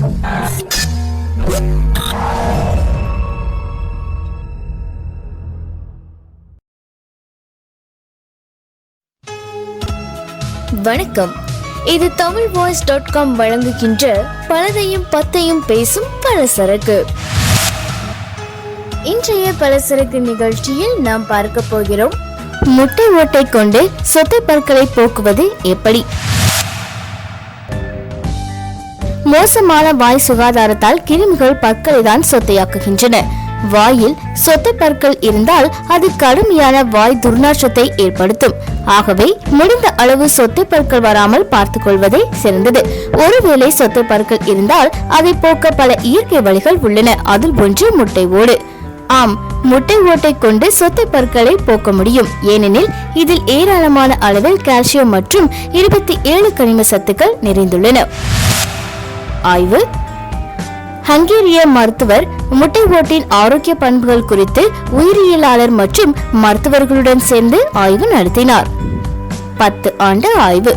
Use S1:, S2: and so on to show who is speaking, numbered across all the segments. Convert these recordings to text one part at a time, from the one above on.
S1: வணக்கம். இது Tamil voice dot com வழங்குகின்ற பலதையும் பத்தையும் பேசும் பலசரக்கு. இன்றைய பலசரக்கு நிகழ்ச்சியில் நாம் பார்க்க போகிறோம் முட்டை ஓட்டை கொண்டு சொத்தை பற்களை போக்குவது எப்படி? மோசமான வாய் சுகாதாரத்தால் கிருமிகள் பற்களை தான் சொத்தையாக்குகின்றன. வாயில் சொத்தை பற்கள் இருந்தால் அது கடுமையான வாய் துர்நாற்றத்தை ஏற்படுத்தும். ஆகவே முடிந்த அளவு சொத்தை பற்கள் வராமல் பார்த்துக் கொள்வதே சிறந்தது. ஒருவேளை சொத்தை பற்கள் இருந்தால் அதை போக்க பல இயற்கை வழிகள் உள்ளன. அதில் ஒன்று முட்டை ஓடு. ஆம் முட்டை ஓட்டை கொண்டு சொத்தை பற்களை போக்க முடியும். ஏனெனில் இதில் ஏராளமான அளவில் கால்சியம் மற்றும் இருபத்தி ஏழு கனிம சத்துக்கள் நிறைந்துள்ளன. ஆய்வு. ஹங்கேரிய மருத்துவர் முட்டை ஓட்டின் ஆரோக்கிய பண்புகள் குறித்து உயிரியலாளர் மற்றும் மருத்துவர்களுடன் சேர்ந்து ஆய்வு நடத்தினார். பத்து ஆண்டு ஆய்வு.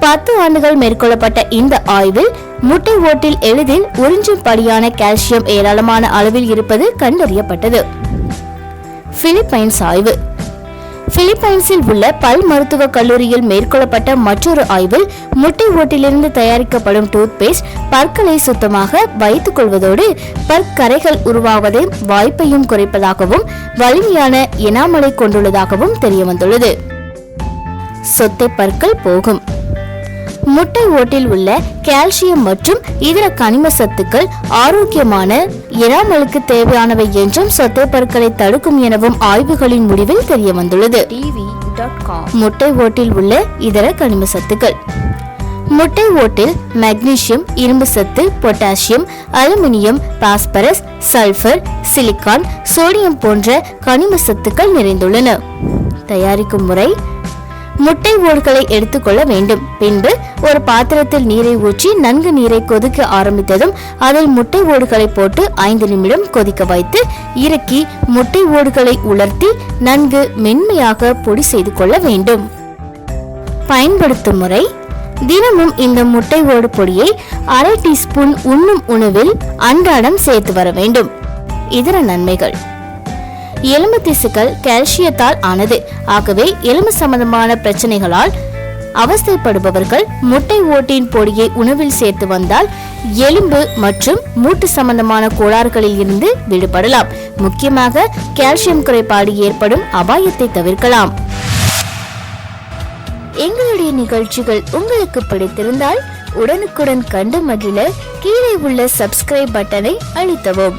S1: பத்து ஆண்டுகள் மேற்கொள்ளப்பட்ட இந்த ஆய்வில் முட்டை ஓட்டில் எளிதில் உறிஞ்சும் படியான கால்சியம் ஏராளமான அளவில் இருப்பது கண்டறியப்பட்டது. பிலிப்பைன்ஸ் ஆய்வு. பிலிப்பைன்ஸில் உள்ள பல் மருத்துவக் கல்லூரியில் மேற்கொள்ளப்பட்ட மற்றொரு ஆய்வில் முட்டை ஓட்டிலிருந்து தயாரிக்கப்படும் டூத்பேஸ்ட் பற்களை சுத்தமாக வைத்துக் கொள்வதோடு பற்கரைகள் உருவாவதை வாய்ப்பையும் குறைப்பதாகவும் வலிமையான எனாமலை கொண்டுள்ளதாகவும் தெரியவந்துள்ளது. சொத்தை பற்கள் போகும். முட்டை ஓட்டில் உள்ள கால்சியம் மற்றும் இதர கனிம சத்துக்கள் ஆரோக்கியமான இறாமலுக்கு தேவையானவை என்றும் சொத்தை பற்களை தடுக்கும் எனவும் ஆய்வுகளின் முடிவில் தெரிய வந்துள்ளது முட்டை ஓட்டில் உள்ள இதர கனிம சத்துக்கள். முட்டை ஓட்டில் மெக்னீசியம் இரும்பு சத்து potassium aluminium phosphorus sulphur silicon sodium போன்ற கனிம சத்துக்கள் நிறைந்துள்ளன. தயாரிக்கும் முறை முட்டை ஓடுகளை எடுத்துக்கொள்ள வேண்டும். பின்பு ஒரு பாத்திரத்தில் நீரை ஊற்றி நன்கு நீரை கொதிக்க ஆரம்பித்ததும் அதில் முட்டை ஓடுகளை போட்டு ஐந்து நிமிடம் கொதிக்க வைத்து இறக்கி முட்டை ஓடுகளை உலர்த்தி நன்கு மென்மையாக பொடி செய்து கொள்ள வேண்டும். பயன்படுத்தும் முறை தினமும் இந்த முட்டை ஓடு பொடியை அரை டீஸ்பூன் உண்ணும் உணவில் அன்றாடம் சேர்த்து வர வேண்டும். இதர நன்மைகள். எலும்பு திசுக்கள் கால்சியத்தால் ஆனது. ஆகவே எலும்பு சம்பந்தமான பிரச்சனைகளால் அவஸ்தைப்படுபவர்கள் முட்டை ஓட்டின் பொடியை உணவில் சேர்த்து வந்தால் எலும்பு மற்றும் மூட்டு சம்பந்தமான கோளாறுகளில் இருந்து விடுபடலாம். முக்கியமாக கால்சியம் குறைபாடு ஏற்படும் அபாயத்தை தவிர்க்கலாம். எங்களுடைய நிகழ்ச்சிகள் உங்களுக்கு பிடித்திருந்தால் உடனுக்குடன் கண்டு மகிழ கீழே உள்ள சப்ஸ்கிரைப் பட்டனை அழுத்தவும்.